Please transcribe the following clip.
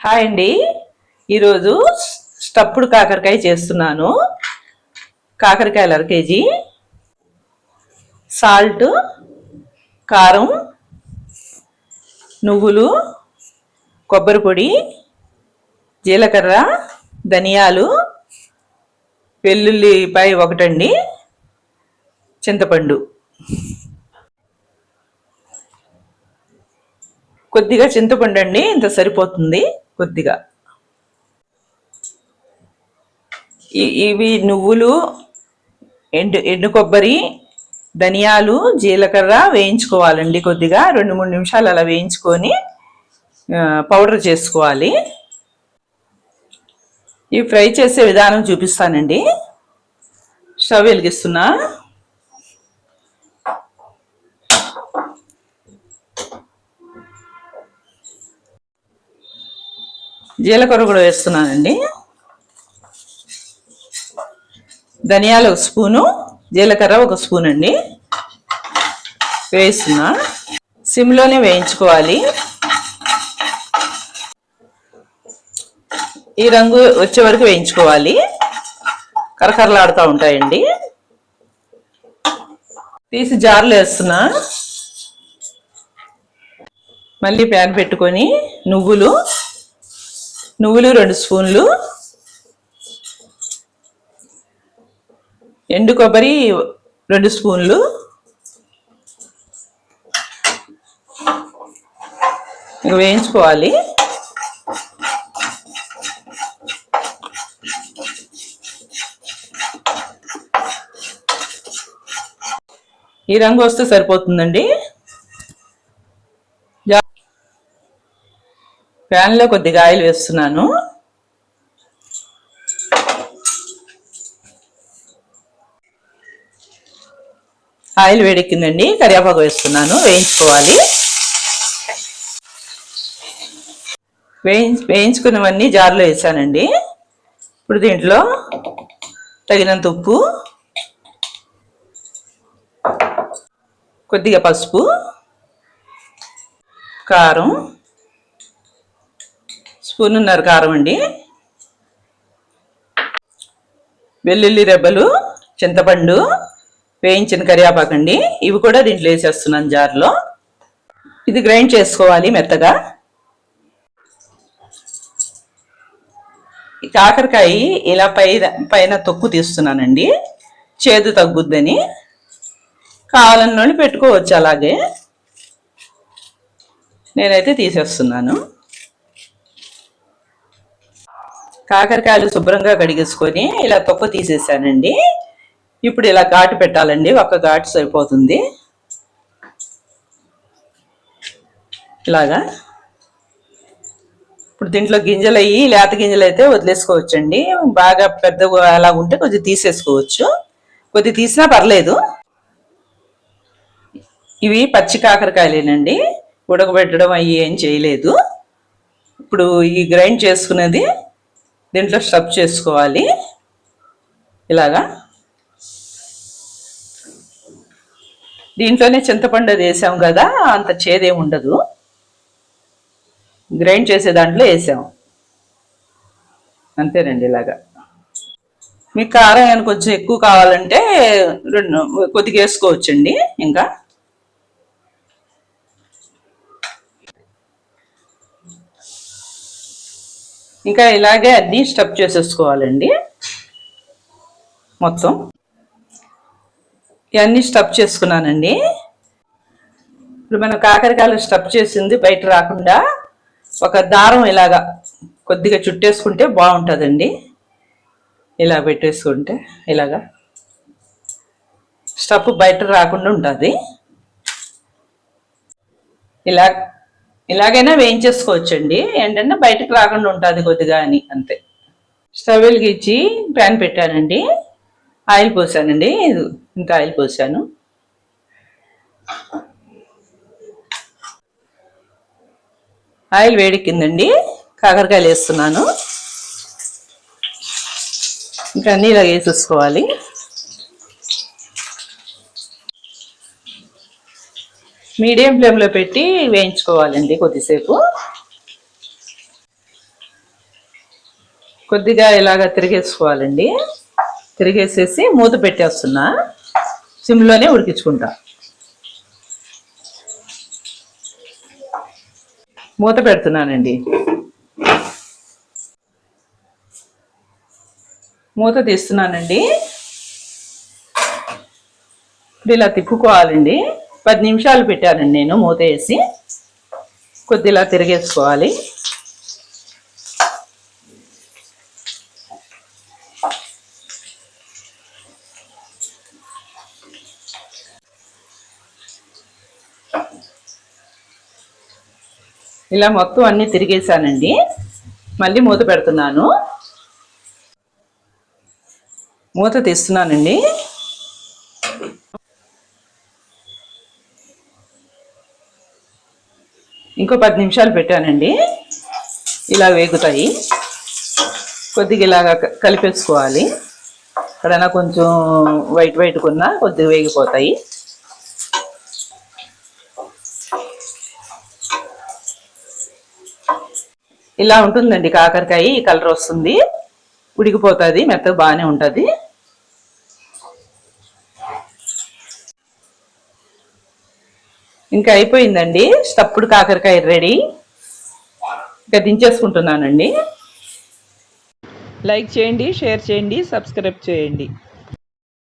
Hi అండి. ఈరోజు స్టప్పుడు కాకరకాయ చేస్తున్నాను. కాకరకాయలు అర కేజీ. సాల్ట్ కారం నువ్వులు కొబ్బరి పొడి జీలకర్ర ధనియాలు వెల్లుల్లిపాయ ఒకటండి చింతపండు. కొద్దిగా చింతపండు అండి ఇంత సరిపోతుంది. కొద్దిగా. ఇవి నువ్వులు ఎండు ఎండు కొబ్బరి ధనియాలు జీలకర్ర వేయించుకోవాలండి కొద్దిగా. రెండు మూడు నిమిషాలు అలా వేయించుకొని పౌడర్ చేసుకోవాలి. ఈ ఫ్రై చేసే విధానం చూపిస్తానండి. స్టవ్ వెలిగిస్తున్నా. జీలకర్ర కూడా వేస్తున్నానండి. ధనియాలు ఒక స్పూను జీలకర్ర ఒక స్పూన్ అండి వేస్తున్నా. సిమ్లోనే వేయించుకోవాలి. ఈ రంగు వచ్చే వరకు వేయించుకోవాలి. కరకరలాడుతూ ఉంటాయండి. తీసి జార్లో వేస్తున్నా. మళ్ళీ ప్యాన్ పెట్టుకొని నువ్వులు నువ్వులు రెండు స్పూన్లు. ఎండు కొబ్బరి రెండు స్పూన్లు. వేయించుకోవాలి. ఈ రంగు వస్తే సరిపోతుందండి. ప్యాన్లో కొద్దిగా ఆయిల్ వేస్తున్నాను. ఆయిల్ వేడెక్కిందండి కరివేపాకు వేస్తున్నాను వేయించుకోవాలి. వేయించు వేయించుకున్నవన్నీ జార్లో వేసానండి. ఇప్పుడు దీంట్లో తగినంత ఉప్పు కొద్దిగా పసుపు కారం స్పూనున్నర కారం అండి. వెల్లుల్లి రెబ్బలు చింతపండు వేయించిన కరివేపాకండి ఇవి కూడా దీంట్లో వేసేస్తున్నాను జార్లో. ఇది గ్రైండ్ చేసుకోవాలి మెత్తగా. కాకరకాయ ఇలా పై పైన తొక్కు తీస్తున్నానండి. చేదు తగ్గుద్దని. కావాలన్నోళ్ళు పెట్టుకోవచ్చు అలాగే. నేనైతే తీసేస్తున్నాను. కాకరకాయలు శుభ్రంగా కడిగేసుకొని ఇలా తొక్క తీసేసానండి. ఇప్పుడు ఇలా ఘాటు పెట్టాలండి. ఒక ఘాటు సరిపోతుంది. ఇలాగా. ఇప్పుడు దీంట్లో గింజలు అయ్యి లేత గింజలు అయితే వదిలేసుకోవచ్చండి. బాగా పెద్దగా అలా ఉంటే కొంచెం తీసేసుకోవచ్చు. కొద్ది తీసినా పర్లేదు. ఇవి పచ్చి కాకరకాయలేనండి. ఉడకబెట్టడం అయ్యి ఏం చేయలేదు. ఇప్పుడు ఈ గ్రైండ్ చేసుకున్నది దీంట్లో స్టఫ్ చేసుకోవాలి. ఇలాగా. దీంట్లోనే చింతపండు అది వేసాం కదా అంత చేదేం ఉండదు. గ్రైండ్ చేసే దాంట్లో వేసాం. అంతేనండి ఇలాగా. మీకు కారం కొంచెం ఎక్కువ కావాలంటే రెండు కొద్దిగా వేసుకోవచ్చండి ఇంకా. ఇంకా ఇలాగే అన్నీ స్టఫ్ చేసేసుకోవాలండి. మొత్తం. ఇవన్నీ స్టఫ్ చేసుకున్నానండి. ఇప్పుడు మనం కాకరకాయలు స్టఫ్ చేసింది బయట రాకుండా ఒక దారం ఇలాగా కొద్దిగా చుట్టేసుకుంటే బాగుంటుందండి. ఇలా పెట్టేసుకుంటే ఇలాగా స్టఫ్ బయట రాకుండా ఉంటుంది. ఇలా ఇలాగైనా వేయించేసుకోవచ్చండి. ఏంటంటే బయటకు రాకుండా ఉంటుంది కొద్దిగా అని అంతే. స్టవ్ వెలిగించి ప్యాన్ పెట్టానండి. ఆయిల్ పోసానండి. ఇంత ఆయిల్ పోసాను. ఆయిల్ వేడెక్కిందండి. కాకరకాయలు వేస్తున్నాను. ఇంకా అన్నీ ఇలా వేసేసుకోవాలి. మీడియం ఫ్లేమ్లో పెట్టి వేయించుకోవాలండి కొద్దిసేపు. కొద్దిగా ఇలాగ తిరిగేసుకోవాలండి. తిరిగేసేసి మూత పెట్టేస్తున్నా. సిమ్లోనే ఉడికించుకుంటా. మూత పెడుతున్నానండి. మూత తీస్తున్నానండి. ఇప్పుడు ఇలా తిప్పుకోవాలండి. పది నిమిషాలు పెట్టానండి నేను మూత వేసి కొద్దిలా తిరిగేసుకోవాలి. ఇలా మొత్తం అన్నీ తిరిగేసానండి మళ్ళీ మూత పెడుతున్నాను. మూత తీస్తున్నానండి. ఇంకో పది నిమిషాలు పెట్టానండి. ఇలా వేగుతాయి. కొద్దిగా ఇలాగా క- కలిపేసుకోవాలి. ఎక్కడైనా కొంచెం వైట్ వైట్ కొన్నా కొద్దిగా వేగిపోతాయి. ఇలా ఉంటుందండి కాకరకాయ ఈ కలర్ వస్తుంది. ఉడికిపోతుంది మెత్తగా బాగానే ఉంటుంది. ఇంకా అయిపోయిందండి. స్టప్పుడు కాకరకాయ రెడీ. ఇంకా దించేసుకుంటున్నానండి. లైక్ చేయండి షేర్ చేయండి సబ్స్క్రైబ్ చేయండి.